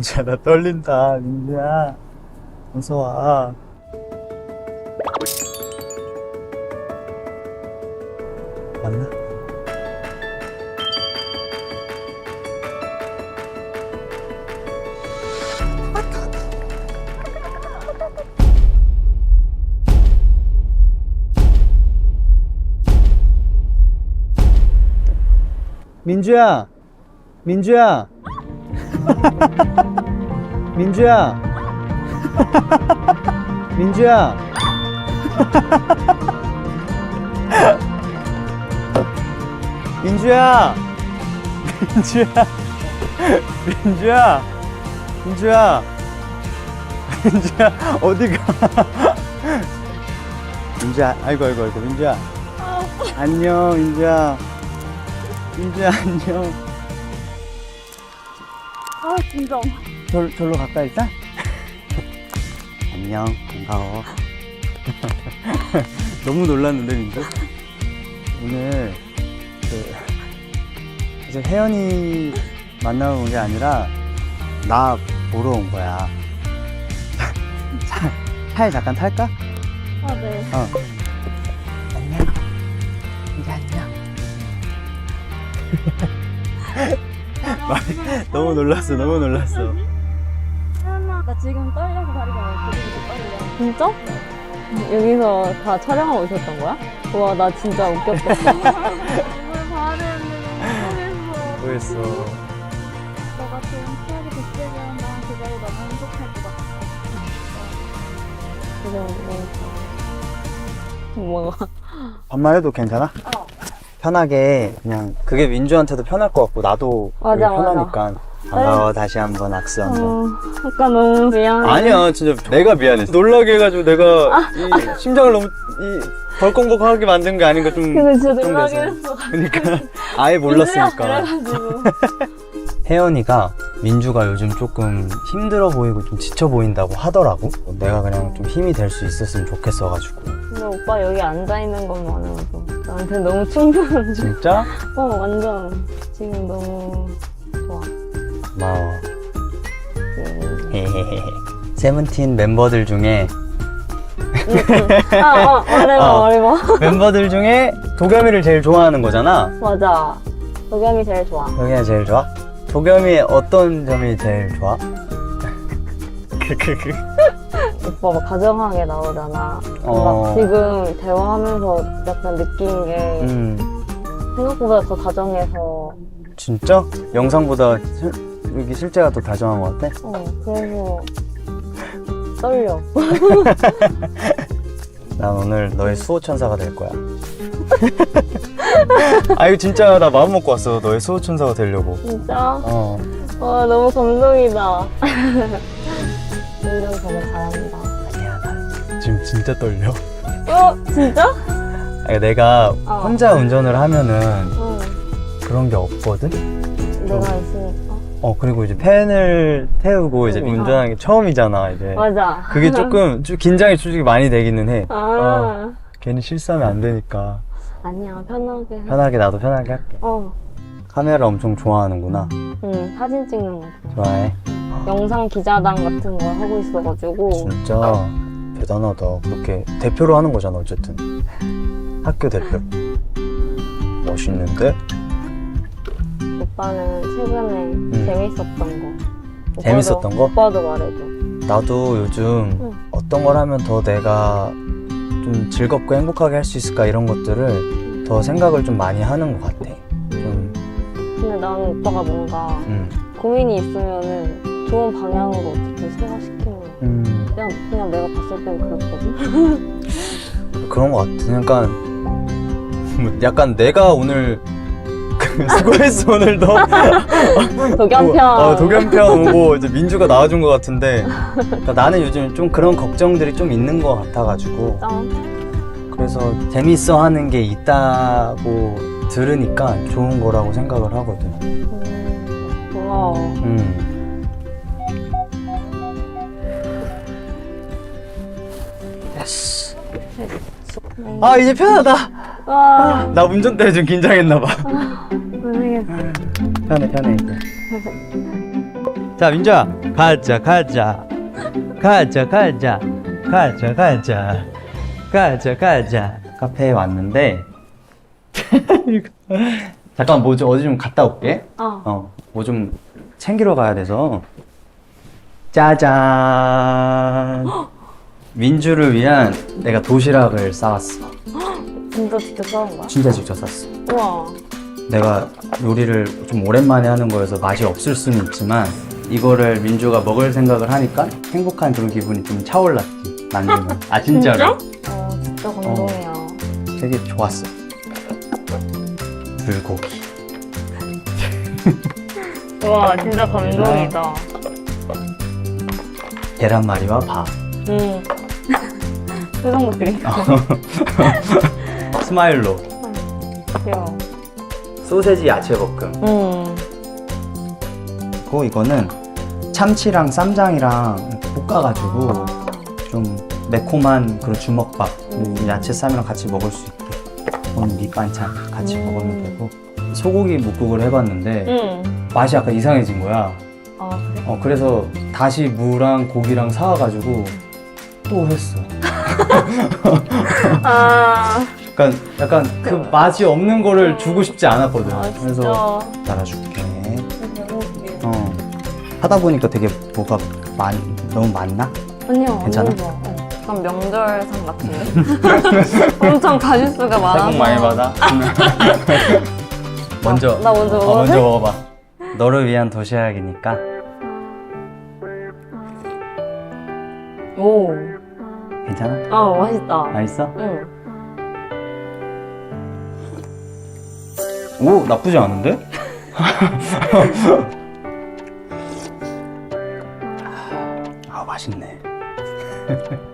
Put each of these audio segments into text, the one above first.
민주야 나 떨린다 민주야. 어서 와. 맞나? 민주야. 민주야 민주야. 민주야. 민주야. 민주야. 민주야. 민주야. 민주야 어디가? 민주야 아이고 아이고 아이고 민주야. 안녕 민주야. 민주야 안녕 아 진짜 절, 절로 갈까 일단? 안녕 반가워. 너무 놀랐는데 민주 오늘 그 이제 혜연이 만나러 온 게 아니라 나 보러 온 거야. 차, 차에 잠깐 탈까? 아 네. 어. 안녕. 민주 안녕 너무 놀랐어 너무 놀랐어 나 지금 떨려서 다리가 되게 떨려 진짜? 여기서 다 촬영하고 있었던 거야? 와 나 진짜 웃겼다 오늘 바는 모르겠어 뭐했어 너가 좀 추억이 됐으면 난 그걸로 너무 행복할 것 같아 그래 뭐가 반말 해도 괜찮아? 어. 편하게 그냥 그게 민주한테도 편할 것 같고 나도 맞아, 그게 편하니까. 반가워 다시 한번 악수 한번. 어, 아까 너무 미안해. 아니야 진짜 내가 미안해. 놀라게 해가지고 내가 이 심장을 너무 이 벌컹벌컹하게 만든 게 아닌가 좀 근데 진짜 걱정돼서. 놀라긴 했어 그러니까 아예 몰랐으니까. 그래가지고. 혜연이가 민주가 요즘 조금 힘들어 보이고 좀 지쳐 보인다고 하더라고. 내가 그냥 좀 힘이 될 수 있었으면 좋겠어가지고. 근데 오빠 여기 앉아 있는 것만으로도 나한테 너무 충분한 줄 진짜? 어 완전 지금 너무 좋아 고마워 음. 헤헤헤헤 세븐틴 멤버들 중에 아어 말해봐 어. 말해봐 멤버들 중에 도겸이를 제일 좋아하는 거잖아. 맞아 도겸이 제일 좋아 도겸이 제일 좋아? 도겸이 어떤 점이 제일 좋아? 오빠 막 가정하게 나오잖아 어. 막 지금 대화하면서 약간 느낀 게 음, 생각보다 더 다정해서 진짜? 영상보다 실, 여기 실제가 더 다정한 것 같아? 어 그래서 떨려 난 오늘 너의 수호천사가 될 거야. 아, 이거 진짜 나 마음 먹고 왔어. 너의 수호천사가 되려고. 진짜 어. 와 너무 감동이다 운전 정말 잘한다 지금 진짜 떨려. 어 진짜? 아니, 내가 어. 혼자 운전을 하면은 응 그런 게 없거든? 내가 있으니까 어, 그리고 이제 팬을 태우고 이제 응. 운전하는 게 처음이잖아, 이제. 맞아 그게 조금 좀 긴장이 솔직히 많이 되기는 해. 아 어, 괜히 실수하면 안 되니까 아니야 편하게 해. 편하게 나도 편하게 할게. 어 카메라 엄청 좋아하는구나. 응, 사진 찍는 거 좋아해. 영상 기자단 같은 거 하고 있어가지고 진짜 대단하다. 그렇게 대표로 하는 거잖아 어쨌든. 학교 대표. 멋있는데? 오빠는 최근에 재밌었던 거 오빠도- 음. 재밌었던 거? 오빠도 말해줘 나도 요즘 응. 어떤 걸 하면 더 내가 좀 즐겁고 행복하게 할 수 있을까 이런 것들을 더 생각을 좀 많이 하는 것 같아. 좀, 근데 나는 오빠가 뭔가 음, 고민이 있으면은 좋은 방향으로 어떻게 생각시키는 거 음, 그냥, 내가 봤을 땐 그렇거든 그런 것 같아. 약간, 뭐 약간 내가 오늘 그 수고했어 오늘도. 도겸편 어, 도겸편 오고 이제 민주가 나와준 것 같은데 그러니까 나는 요즘 좀 그런 걱정들이 좀 있는 것 같아가지고 짱 그래서 재밌어 하는 게 있다고 들으니까 좋은 거라고 생각을 하거든. 음, 고마워 음. 아 이제 편하다. 와. 나 운전 때문에 좀 긴장했나 봐. 고생했어. 편해 편해 이제. 자 민주야 가자 가자. 가자 가자. 가자 가자. 가자 가자. 카페에 왔는데. 잠깐 뭐 좀 어디 좀 갔다 올게. 아, 어뭐 좀 챙기러 가야 돼서. 짜잔 민주를 위한 내가 도시락을 싸왔어 진짜 직접 싸운 거야? 진짜 직접 쌌어 우와. 내가 요리를 좀 오랜만에 하는 거여서 맛이 없을 수는 있지만 이거를 민주가 먹을 생각을 하니까 행복한 그런 기분이 좀 차올랐지 만들면 아 진짜로 어, 진짜 감동이야. 되게 좋았어 불고기 우와, 진짜 감동이다. 계란말이와 밥 응. 표정도 그린다. 스마일로 귀여워. 소세지 야채 볶음 응. 그리고 이거는 참치랑 쌈장이랑 볶아가지고 좀 매콤한 그런 주먹밥 음. 야채 쌈이랑 같이 먹을 수 있게 오늘 밑반찬 같이 음. 먹으면 되고 소고기 묵국을 해봤는데 응. 맛이 약간 이상해진 거야 아, 그래? 어, 그래서 다시 무랑 고기랑 사와가지고 또 했어 아, 약간, 약간 그 맛이 없는 거를 주고 싶지 않았거든 아 그래서 진짜. 따라줄게 배고프게. 어. 하다 보니까 되게 뭐가 많, 너무 많나? 아니요, 괜찮아? 너무 좋아. 어. 약간 명절상 같은데? 엄청 가짓수가 많아서. 새해 복 많이 받아. 먼저. 나 먼저 어, 먹어도 먼저 돼? 먹어봐. 너를 위한 도시락이니까. 오. 괜찮아? 아, 맛있다. 맛있어? 응. 오, 나쁘지 않은데? 아, 맛있네.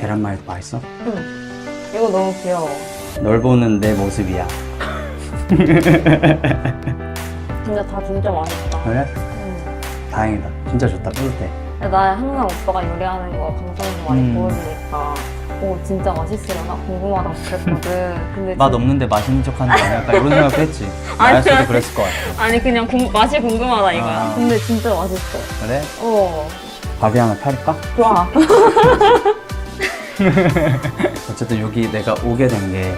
계란말이도 맛있어? 응. 이거 너무 귀여워. 널 보는 내 모습이야. 진짜 다 진짜 맛있다. 그래? 응. 다행이다. 진짜 좋다. 뿌듯해. 나 항상 오빠가 요리하는 거 방송에서 많이 음. 보여주니까 오 진짜 맛있으려나 궁금하다고 그랬거든. 근데 맛 없는데 맛있는 척 하는 거 아니야? 약간 이런 생각도 했지. 아니, 나였어도. 그랬을 것 같아. 아니 그냥 궁- 맛이 궁금하다 이거야. 아. 근데 진짜 맛있어. 그래? 어 밥이 하나 팔까? 좋아. 어쨌든 여기 내가 오게 된 게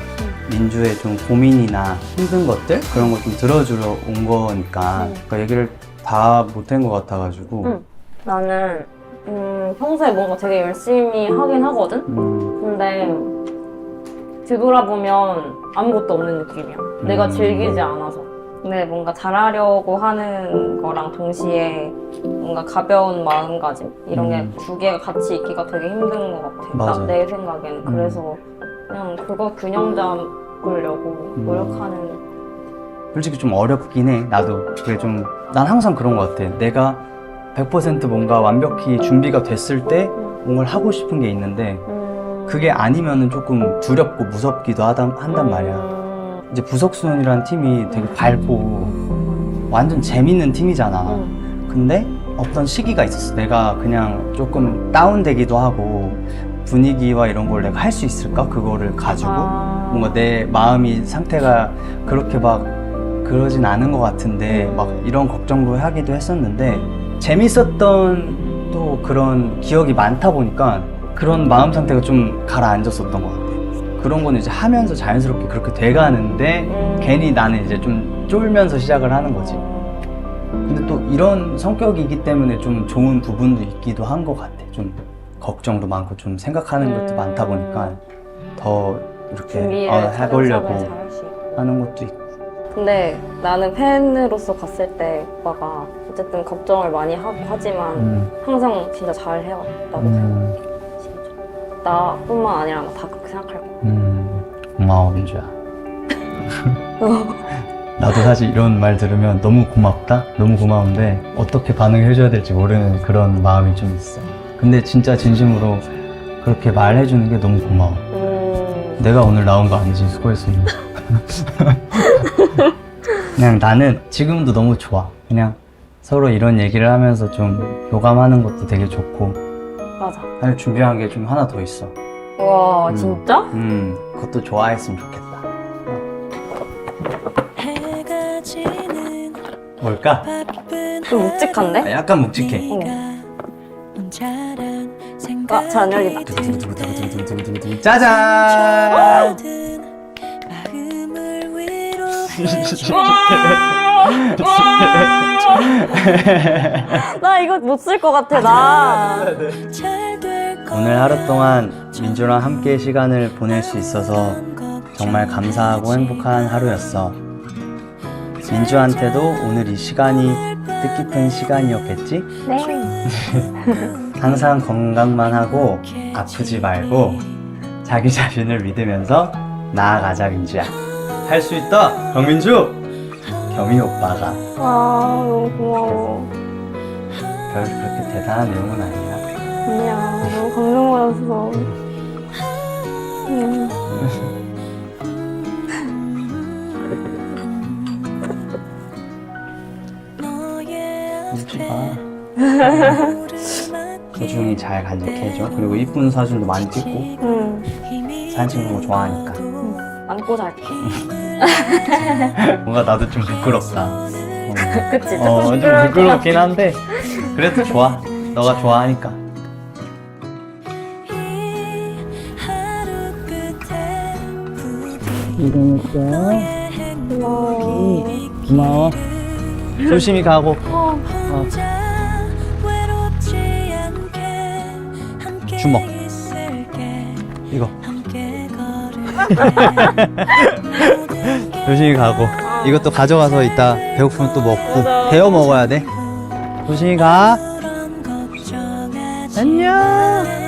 민주의 좀 고민이나 힘든 것들 그런 거 좀 들어주러 온 거니까 음. 그 얘기를 다 못한 것 같아가지고 응. 나는 음, 평소에 뭔가 되게 열심히 하긴 하거든. 음, 근데 뒤돌아보면 아무것도 없는 느낌이야. 내가 음. 즐기지 않아서. 근데 뭔가 잘하려고 하는 거랑 동시에 뭔가 가벼운 마음가짐 이런 게 음. 두 개가 같이 있기가 되게 힘든 것 같아. 맞아. 나- 내 생각에는. 그래서 그냥 그거 균형 잡으려고 음. 노력하는. 솔직히 좀 어렵긴 해 나도 그게 좀 난 항상 그런 것 같아 내가 100% 뭔가 완벽히 준비가 됐을 때 뭔가를 하고 싶은 게 있는데 음, 그게 아니면은 조금 두렵고 무섭기도 하단, 한단 말이야 음, 이제 부석순이라는 팀이 되게 밝고 완전 재밌는 팀이잖아 음, 근데 어떤 시기가 있었어. 내가 그냥 조금 다운되기도 하고 분위기와 이런 걸 내가 할 수 있을까? 그거를 가지고 아. 뭔가 내 마음이 상태가 그렇게 막 그러진 않은 것 같은데 막 이런 걱정도 하기도 했었는데 재밌었던 또 그런 기억이 많다 보니까 그런 마음 상태가 좀 가라앉았었던 것 같아. 그런 거는 이제 하면서 자연스럽게 그렇게 돼가는데 음. 괜히 나는 이제 좀 쫄면서 시작을 하는 거지. 근데 또 이런 성격이기 때문에 좀 좋은 부분도 있기도 한 것 같아. 좀 걱정도 많고 좀 생각하는 것도 음. 많다 보니까 더 이렇게 준비를 어, 해보려고 차근차근 잘할 수 있고. 하는 것도 있고. 근데 나는 팬으로서 봤을 때 오빠가 어쨌든 걱정을 많이 하고 하지만 음, 항상 진짜 잘 해왔다고 음, 생각해. 진짜. 나뿐만 아니라 나다 그렇게 생각할 거야. 음, 고마워 민주야. 나도 사실 이런 말 들으면 너무 고맙다, 너무 고마운데 어떻게 반응을 해줘야 될지 모르는 그런 마음이 좀 있어. 근데 진짜 진심으로 그렇게 말해주는 게 너무 고마워. 음, 내가 오늘 나온 거 아니지 수고했으니 그냥 나는 지금도 너무 좋아 그냥 서로 이런 얘기를 하면서 좀 교감하는 것도 되게 좋고 맞아. 사실 준비한 게 좀 하나 더 있어 와, 음. 진짜? 음, 그것도 좋아했으면 좋겠다. 해가 지는 뭘까? 좀 묵직한데? 아, 약간 묵직해. 어. 아, 잔열이다. 두구두구두구두구두구두구두구. 짜잔! 나 이거 못 쓸 것 같아, 나. 오늘 하루 동안 민주랑 함께 시간을 보낼 수 있어서 정말 감사하고 행복한 하루였어. 민주한테도 오늘 이 시간이 뜻깊은 시간이었겠지? 네. 항상 건강만 하고 아프지 말고 자기 자신을 믿으면서 나아가자 민주야. 할 수 있다, 경민주. 경민 오빠가 아, 너무 고마워. 별 그렇게 대단한 내용은 아니야. 아니야, 너무 감동받았어. 음. 소중히 잘 간직해줘. 그리고 이쁜 사진도 많이 찍고 응. 사진 찍는 거 좋아하니까. 안고 잘게. 뭔가 나도 좀 부끄럽다. 어, 그치? 어, 좀 부끄럽긴 한데 그래도 좋아. 너가 좋아하니까. 끝에 이거였어. 고마워. 고마워. 조심히 가고. 어, 혼 주먹. 이거 조심히 가고. 이것도 가져가서 이따 배고프면 또 먹고. 데워 먹어야 돼. 조심히 가. 안녕. 내